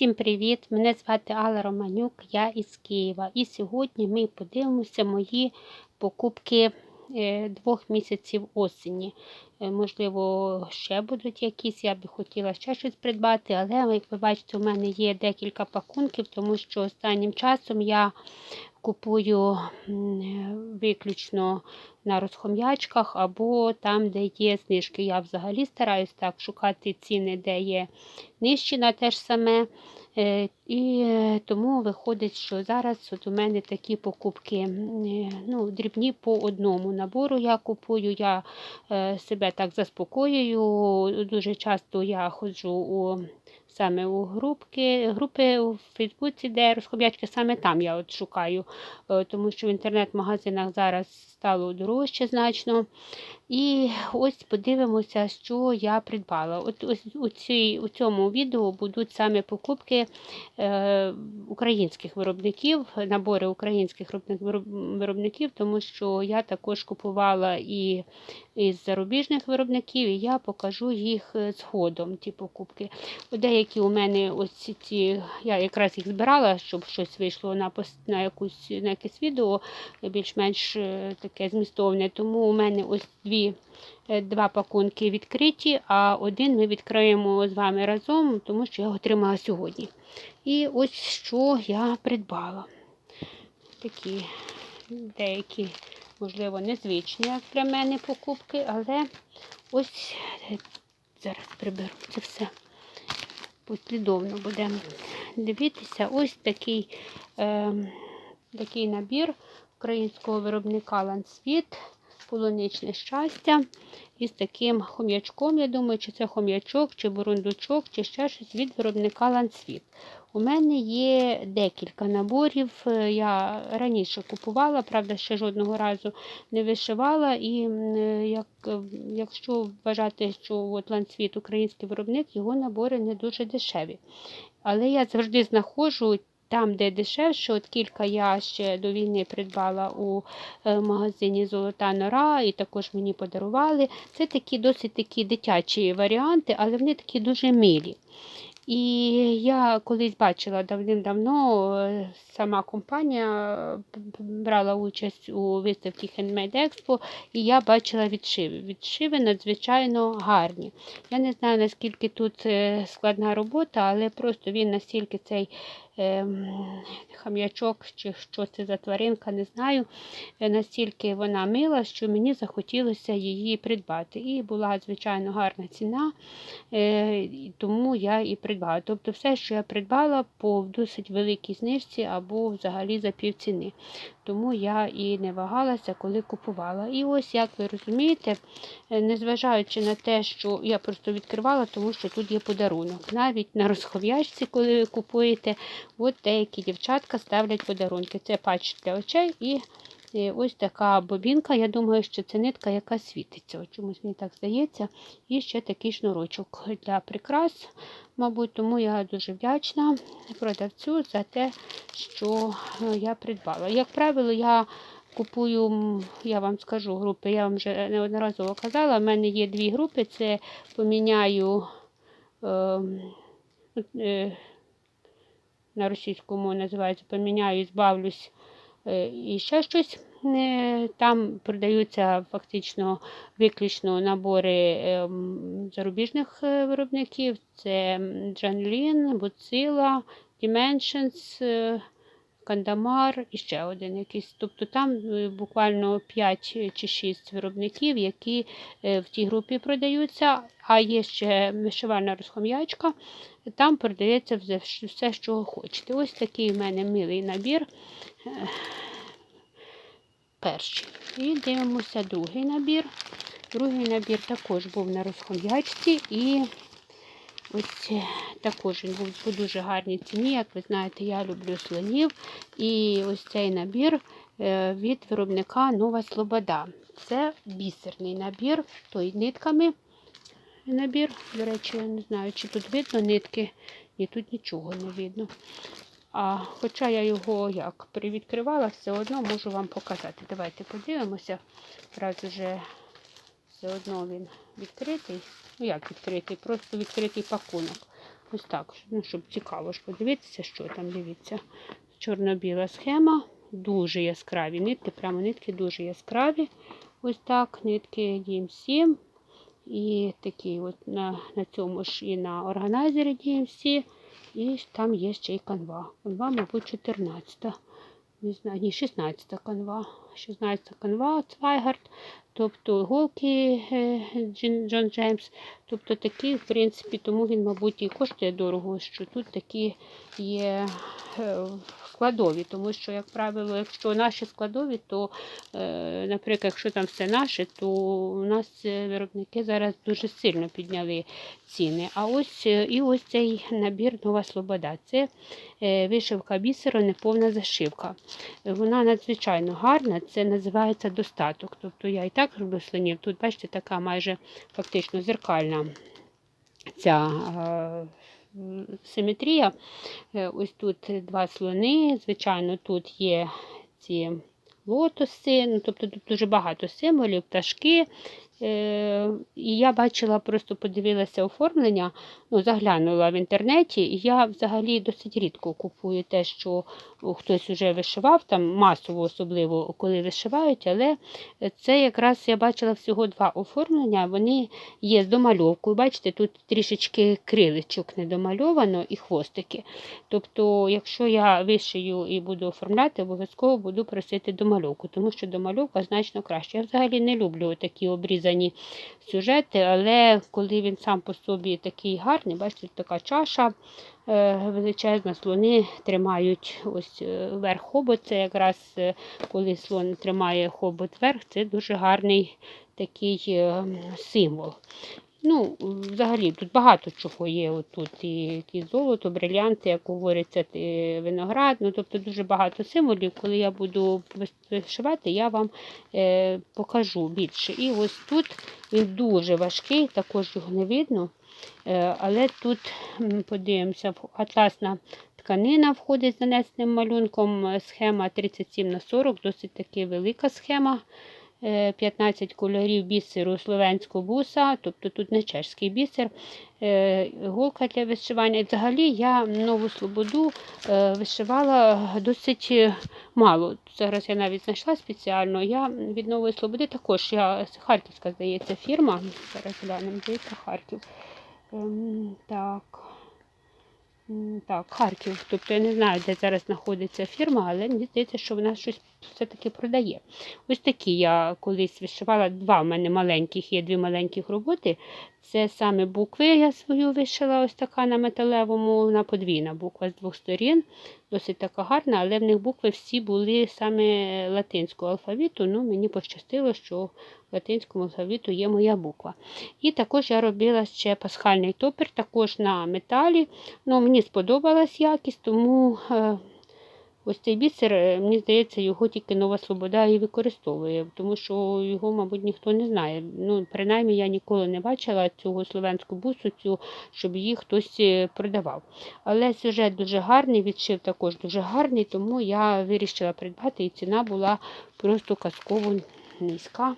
Всім привіт! Мене звати Алла Романюк, я із Києва. І сьогодні ми подивимося мої покупки е, двох місяців осені. Е, Можливо, ще будуть якісь, я би хотіла ще щось придбати, але як ви бачите, у мене є декілька пакунків, тому що останнім часом я купую виключно на розхом'ячках або там, де є знижки. Я взагалі стараюсь так шукати ціни, де є нижчі на те ж саме. Е, І тому виходить, що зараз от у мене такі покупки е, ну, дрібні по одному набору я купую. Я е, себе так заспокоюю. Дуже часто я ходжу у саме у групки, групи у Фейсбуці, де розхоб'ячки, саме там я от шукаю, е, тому що в інтернет-магазинах зараз стало дорожче значно. І ось подивимося, що я придбала. От ось у, цій, у цьому відео будуть саме покупки е, українських виробників, набори українських виробників, тому що я також купувала і із зарубіжних виробників, і я покажу їх е, згодом, ті покупки. Деякі у мене ось ці- я якраз їх збирала, щоб щось вийшло на, пос- на, якусь, на якесь відео більш-менш е, таке змістовне. Тому у мене ось дві, е, два пакунки відкриті, а один ми відкриємо з вами разом, тому що я отримала сьогодні. І ось що я придбала. Такі деякі, можливо, незвичні як для мене покупки, але ось е, зараз приберу це все. Послідовно будемо дивитися. Ось такий, е, такий набір українського виробника Лансвіт, полуничне щастя. Із таким хом'ячком, я думаю, чи це хом'ячок, чи бурундучок, чи ще щось від виробника Лансвіт. У мене є декілька наборів. е, Я раніше купувала, правда, ще жодного разу не вишивала. І е, як, е, якщо вважати, що от Лансвіт український виробник, його набори не дуже дешеві. Але я завжди знаходжу там, де дешевше, от кілька я ще до війни придбала у е, магазині Золота Нора, і також мені подарували. Це такі досить такі дитячі варіанти, але вони такі дуже милі. І я колись бачила давним-давно, е, сама компанія е, брала участь у виставці Handmade Expo, і я бачила відшиви. Відшиви надзвичайно гарні. Я не знаю, наскільки тут складна робота, але просто він настільки цей хам'ячок, чи що це за тваринка, не знаю. е, Настільки вона мила, що мені захотілося її придбати. І була, звичайно, гарна ціна, е, тому я і придбала. Тобто все, що я придбала по досить великій знижці або взагалі за півціни. Тому я і не вагалася, коли купувала. І ось, як ви розумієте, е, незважаючи на те, що я просто відкривала, тому що тут є подарунок. Навіть на розхов'ячці, коли ви купуєте, от деякі дівчатка ставлять подарунки. Це патч для очей і ось така бобінка. Я думаю, що це нитка, яка світиться. Чомусь мені так здається. І ще такий шнурочок для прикрас, мабуть, тому я дуже вдячна продавцю за те, що е, я придбала. Як правило, я купую, я вам скажу групи, я вам вже неодноразово казала, в мене є дві групи, це поміняю. Е, е, на російську мову називається поміняю, збавлюсь е, і ще щось. Е, Там продаються фактично виключно набори ем, зарубіжних е, виробників. Це Джанлін, Буцила, Dimensions, е, Кандамар і ще один якийсь. Тобто там е, буквально 5 чи 6 виробників, які е, в тій групі продаються, а є ще вишивальна розхом'ячка, там продається все, що хочете. Ось такий в мене милий набір. е, Перший. І дивимося другий набір. Другий набір також був на розхом'ячці і ось також він був по дуже гарній ціні. Як ви знаєте, я люблю слонів. І ось цей набір е, від виробника Нова Слобода. Це бісерний набір, той нитками набір. До речі, я не знаю, чи тут видно нитки. Ні, тут нічого не видно. А хоча я його як привідкривала, все одно можу вам показати. Давайте подивимося. Раз уже все одно він відкритий. Ну як відкритий, просто відкритий пакунок. Ось так, ну, щоб цікаво ж подивитися, що там дивіться. Чорно-біла схема, дуже яскраві нитки, прямо нитки дуже яскраві. Ось так, нитки DMC. І такі от на, на цьому ж і на органайзері DMC. І там є ще й канва. Канва, мабуть, 14. Не знаю, ні, 16 канва. 16 канва Цвайгард, тобто голки е, Джон Джеймс. Тобто такі, в принципі, тому він, мабуть, і коштує дорого, що тут такі є е, складові. Тому що, як правило, якщо наші складові, то, е, наприклад, якщо там все наше, то у нас е, виробники зараз дуже сильно підняли ціни. А ось е, і ось цей набір Нова Слобода. Це вишивка бісеру, неповна зашивка. Вона надзвичайно гарна, це називається достаток. Тобто я і так роблю слонів. Тут, бачите, така майже фактично зеркальна ця симетрія. Е, Ось тут два слони. Звичайно, тут є ці лотоси, ну, тобто тут дуже багато символів, пташки. Е, І я бачила, просто подивилася оформлення, ну, заглянула в інтернеті, і я взагалі досить рідко купую те, що хтось вже вишивав, там масово, особливо коли вишивають, але це якраз я бачила всього два оформлення. Вони є з домальовкою. Бачите, тут трішечки криличок не домальовано і хвостики. Тобто, якщо я вишию і буду оформляти, обов'язково буду просити домальовку, тому що домальовка значно краще. Я взагалі не люблю такі обрізані сюжети, але коли він сам по собі такий гарний, бачите, така чаша е, величезна, слони тримають ось е, верх хобот. Це якраз е, коли слон тримає хобот вверх, це дуже гарний такий символ. Ну, взагалі, тут багато чого є. От Тут і, і золото, брилянти, як говориться, виноград. Ну, тобто дуже багато символів. Коли я буду вишивати, я вам е, покажу більше. І ось тут він дуже важкий, також його не видно. Е, але тут подивимося, атласна тканина входить з нанесеним малюнком. Схема 37 на 40, досить таки велика схема. Е, 15 кольорів бісеру словенського буса, тобто тут не чешський бісер, е, голка для вишивання. І Взагалі я нову слободу е, вишивала досить е, мало. Зараз я навіть знайшла спеціально. Я від нової слободи також, я Харківська, здається, фірма. Зараз глянемо, здається, Харків. Ем, Так. Так, Харків. Тобто я не знаю, де зараз знаходиться фірма, але мені здається, що вона щось все-таки продає. Ось такі я колись вишивала. Два в мене маленьких, є дві маленьких роботи. Це саме букви я свою вишила, ось така на металевому, вона подвійна буква з двох сторін. Досить така гарна, але в них букви всі були саме латинського алфавіту. Ну, мені пощастило, що в латинському алфавіту є моя буква. І також я робила ще пасхальний топер, також на металі. Ну, мені сподобалась якість, тому е, ось цей бісер, е, мені здається, його тільки Нова Слобода і використовує, тому що його, мабуть, ніхто не знає. Ну, принаймні, я ніколи не бачила цього словенську бусу, цю, щоб її хтось е, продавав. Але сюжет дуже гарний, відшив також дуже гарний, тому я вирішила придбати, і ціна була просто казково низька.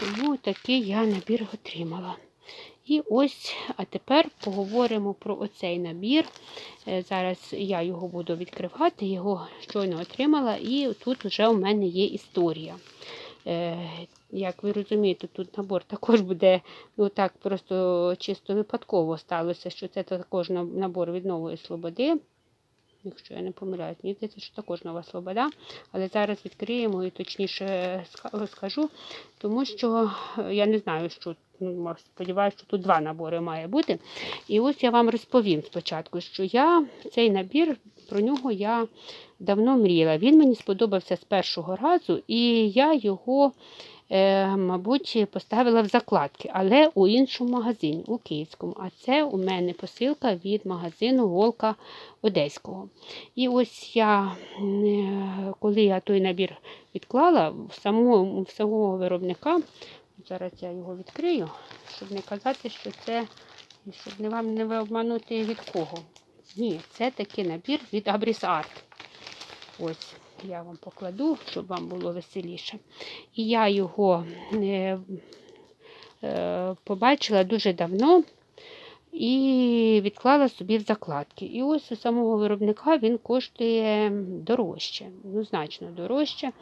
Тому такий я набір отримала. І ось, а тепер поговоримо про оцей набір. Е, Зараз я його буду відкривати, його щойно отримала, і тут вже у мене є історія. Е, Як ви розумієте, тут набор також буде, ну так, просто чисто випадково сталося, що це також набор від нової слободи. Якщо я не помиляюсь, мені здається, що також нова слобода. Але зараз відкриємо і точніше ска- розкажу, тому що е, я не знаю, що сподіваюся, що тут два набори має бути. І ось я вам розповім спочатку, що я цей набір, про нього я давно мріяла. Він мені сподобався з першого разу, і я його, е, мабуть, поставила в закладки, але у іншому магазині, у Київському. А це у мене посилка від магазину Волка Одеського. І ось я, е, коли я той набір відклала, в самого, в самого виробника, зараз я його відкрию, щоб не казати, що це, щоб не вам не обманути від кого. Ні, це такий набір від Abris Art. Ось я вам покладу, щоб вам було веселіше. І я його е, е, побачила дуже давно. і відклала собі в закладки. І ось у самого виробника він коштує дорожче, ну, значно дорожче.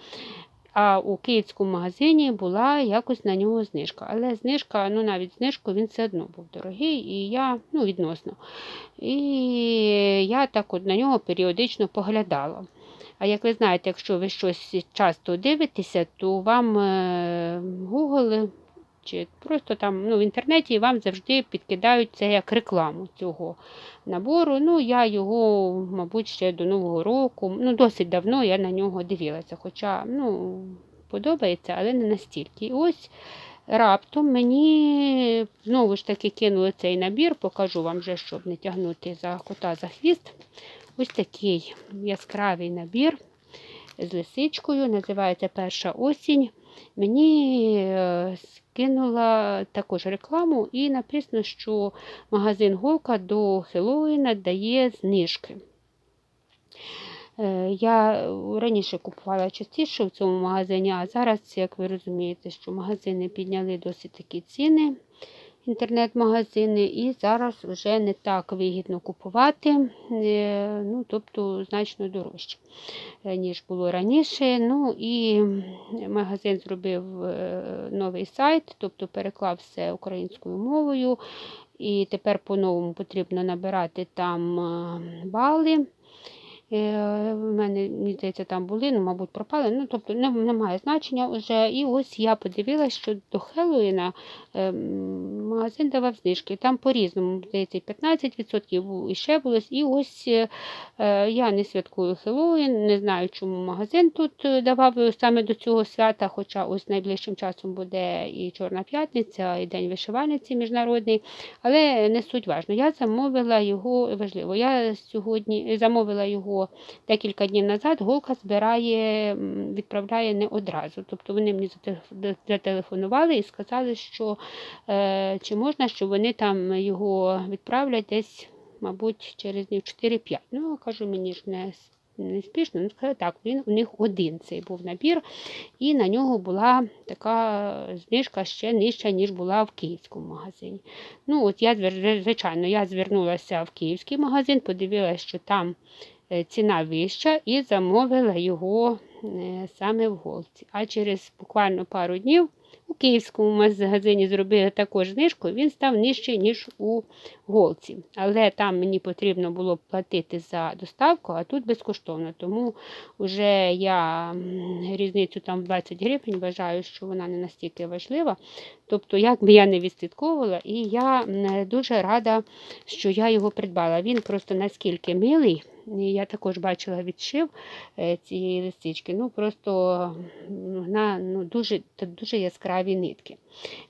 А у київському магазині була якось на нього знижка. Але знижка, ну навіть знижку він все одно був дорогий, і я, ну, відносно. І я так от на нього періодично поглядала. А як ви знаєте, якщо ви щось часто дивитеся, то вам е, Google чи просто там ну, в інтернеті вам завжди підкидають це як рекламу цього набору. Ну, я його, мабуть, ще до Нового року, ну, досить давно я на нього дивилася. Хоча ну, подобається, але не настільки. І ось раптом мені знову ж таки кинули цей набір, покажу вам вже, щоб не тягнути за кота за хвіст. Ось такий яскравий набір з лисичкою, називається Перша осінь. Мені е, скинула також рекламу і написано, що магазин Голка до Хеллоуіна дає знижки. Е, Я раніше купувала частіше в цьому магазині, а зараз, як ви розумієте, що магазини підняли досить такі ціни, інтернет-магазини, і зараз вже не так вигідно купувати, е, ну, тобто значно дорожче, е, ніж було раніше. Ну і магазин зробив е, новий сайт, тобто переклав все українською мовою. І тепер по-новому потрібно набирати там бали. Е, В мене, мені здається, там були, ну, мабуть, пропали. Ну, тобто не, немає значення вже. І ось я подивилася, що до Хеллоїна е, магазин давав знижки. Там по-різному, здається, 15% і ще було. І ось е, я не святкую Хеллоїн, не знаю, чому магазин тут е, давав саме до цього свята, хоча ось найближчим часом буде і Чорна п'ятниця, і День вишивальниці міжнародний. Але не суть важно. Я замовила його важливо. Я сьогодні замовила його декілька днів назад голка збирає, відправляє не одразу. Тобто вони мені зателефонували і сказали, що е, чи можна, щоб вони там його відправлять десь, мабуть, через днів 4-5. Ну, кажу, мені ж не. Не спішно, ну сказали, так, він у них один цей був набір, і на нього була така знижка ще нижча, ніж була в київському магазині. Ну, от я, звичайно, я звернулася в київський магазин, подивилася, що там ціна вища і замовила його е, саме в голці. А через буквально пару днів у київському магазині зробили також знижку, він став нижчий, ніж у голці. Але там мені потрібно було платити за доставку, а тут безкоштовно. Тому вже я різницю там 20 гривень вважаю, що вона не настільки важлива. Тобто, як би я не відслідковувала, і я дуже рада, що я його придбала. Він просто наскільки милий. Я також бачила відшив е, цієї лисички. Ну, просто вона ну, дуже дуже яскраві нитки.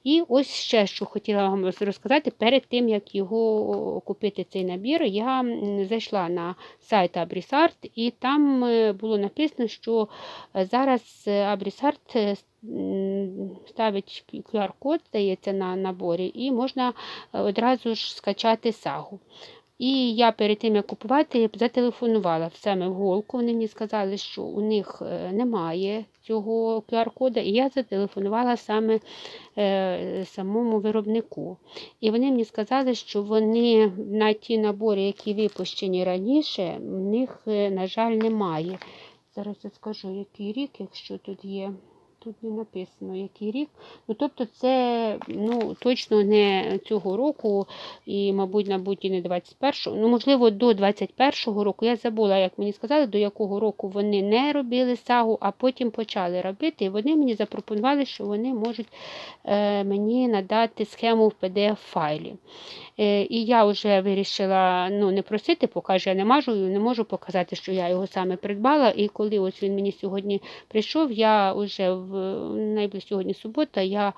І ось ще, що хотіла вам розказати, перед тим, як його купити цей набір, я зайшла на сайт Абрісарт, і там е, було написано, що зараз Абрісарт ставить QR-код, здається, на наборі, і можна одразу ж скачати сагу. І я перед тим, як купувати, зателефонувала саме в голку. Вони мені сказали, що у них е, немає цього QR-кода, і я зателефонувала саме е, самому виробнику. І вони мені сказали, що вони на ті набори, які випущені раніше, в них, е, на жаль, немає. Зараз я скажу, який рік, якщо тут є. Тут не написано, який рік. Ну, Тобто, це ну, точно не цього року, і, мабуть, мабуть, і не 21-го. Ну, можливо, до 21-го року. Я забула, як мені сказали, до якого року вони не робили сагу, а потім почали робити. І вони мені запропонували, що вони можуть е, мені надати схему в PDF-файлі. Е, І я вже вирішила ну, не просити, поки ж я не можу, не можу показати, що я його саме придбала. І коли ось він мені сьогодні прийшов, я вже в сьогодні субота, я е,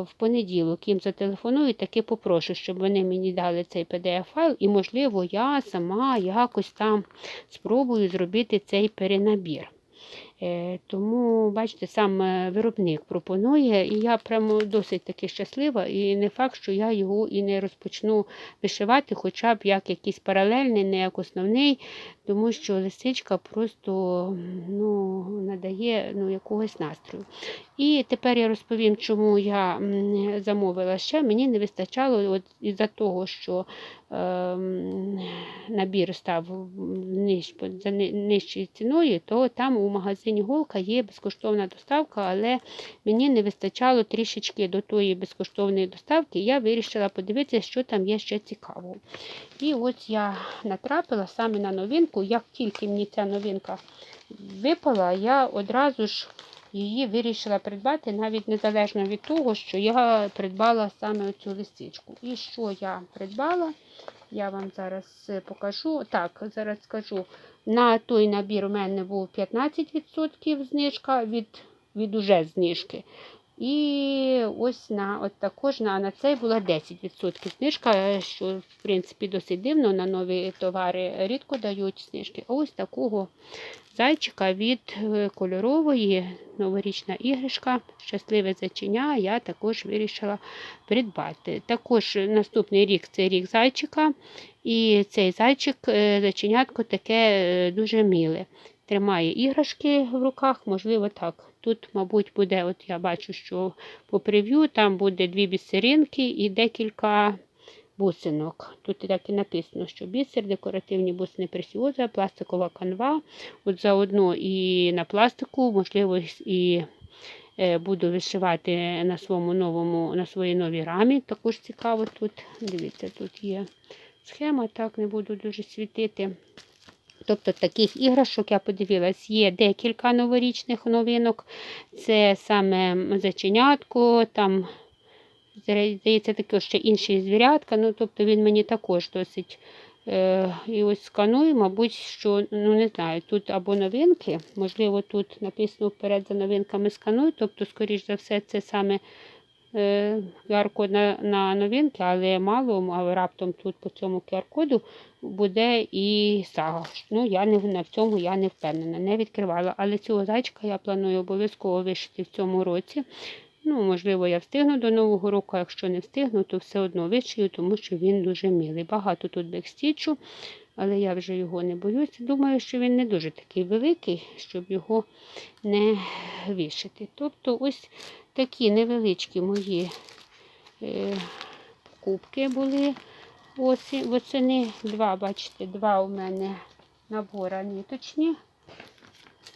в понеділок їм зателефоную і таки попрошу, щоб вони мені дали цей PDF-файл, і, можливо, я сама якось там спробую зробити цей перенабір. Е, Тому, бачите, сам е, виробник пропонує, і я прямо досить таки щаслива, і не факт, що я його і не розпочну вишивати, хоча б як якийсь паралельний, не як основний, тому що лисичка просто ну, надає ну, якогось настрою. І тепер я розповім, чому я замовила ще. Мені не вистачало от із-за того, що ем, набір став за нижчою ціною, то там у магазині Голка є безкоштовна доставка, але мені не вистачало трішечки до тої безкоштовної доставки. Я вирішила подивитися, що там є ще цікавого. І ось я натрапила саме на новинку. Як тільки мені ця новинка випала, я одразу ж її вирішила придбати, навіть незалежно від того, що я придбала саме цю лисичку. І що я придбала, я вам зараз покажу. Так, зараз скажу. На той набір у мене був 15% знижка від, від уже знижки. І ось на от також на, на цей була 10% знижка, що в принципі досить дивно. На нові товари рідко дають знижки. Ось такого зайчика від е, кольорової новорічна іграшка, щасливе зайчиня, я також вирішила придбати. Також наступний рік це рік зайчика. І цей зайчик, е, таке е, дуже миле. Тримає іграшки в руках, можливо, так. Тут, мабуть, буде, от я бачу, що по прев'ю там буде дві бісеринки і декілька бусинок. Тут так і написано, що бісер, декоративні бусини пресіоза, пластикова канва. От заодно і на пластику, можливо, і е, буду вишивати на своєму новому, на своїй новій рамі. Також цікаво тут. Дивіться, тут є схема, так не буду дуже світити. Тобто таких іграшок я подивилась, є декілька новорічних новинок. Це саме заченятко, там, здається, таке ще інші звірятка. Ну, тобто він мені також досить. Е, і ось сканую, мабуть, що, ну не знаю, тут або новинки, можливо, тут написано вперед за новинками сканую, тобто, скоріш за все, це саме QR-код на, на новинки, але мало, але раптом тут по цьому QR-коду буде і сага. Ну, я не на цьому я не впевнена, не відкривала. Але цього зайчика я планую обов'язково вишити в цьому році. Ну, можливо, я встигну до Нового року, а якщо не встигну, то все одно вишию, тому що він дуже милий. Багато тут бекстічу, але я вже його не боюся. Думаю, що він не дуже такий великий, щоб його не вишити. Тобто ось такі невеличкі мої е, покупки були осі- восени. Два, бачите, два у мене набора ниточні.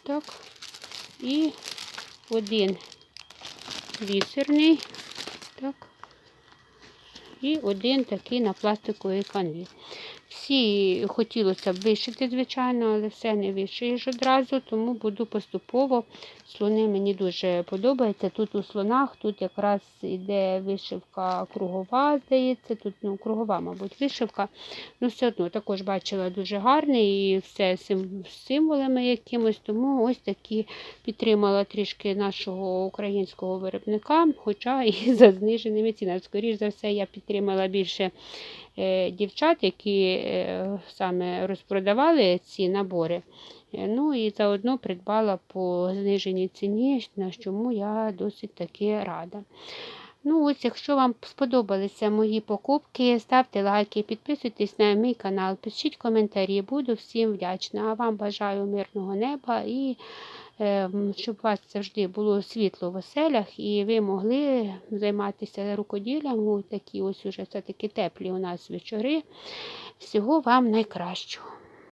Так. І один бісерний. Так. І один такий на пластиковій канві. Всі хотілося б вишити, звичайно, але все не вишиєш одразу, тому буду поступово. Слони мені дуже подобаються. Тут у слонах, тут якраз йде вишивка кругова, здається, тут ну, кругова, мабуть, вишивка. Ну, все одно також бачила дуже гарний і все з символами якимось, тому ось такі підтримала трішки нашого українського виробника, хоча і за зниженими цінами. Скоріше за все, я підтримала більше е, дівчат, які е, саме розпродавали ці набори. Е, Ну і заодно придбала по зниженій ціні, на чому я досить таки рада. Ну ось, якщо вам сподобалися мої покупки, ставте лайки, підписуйтесь на мій канал, пишіть коментарі, буду всім вдячна. А вам бажаю мирного неба і е, щоб у вас завжди було світло в оселях і ви могли займатися рукоділлям такі ось уже все-таки теплі у нас вечори. Всього вам найкращого.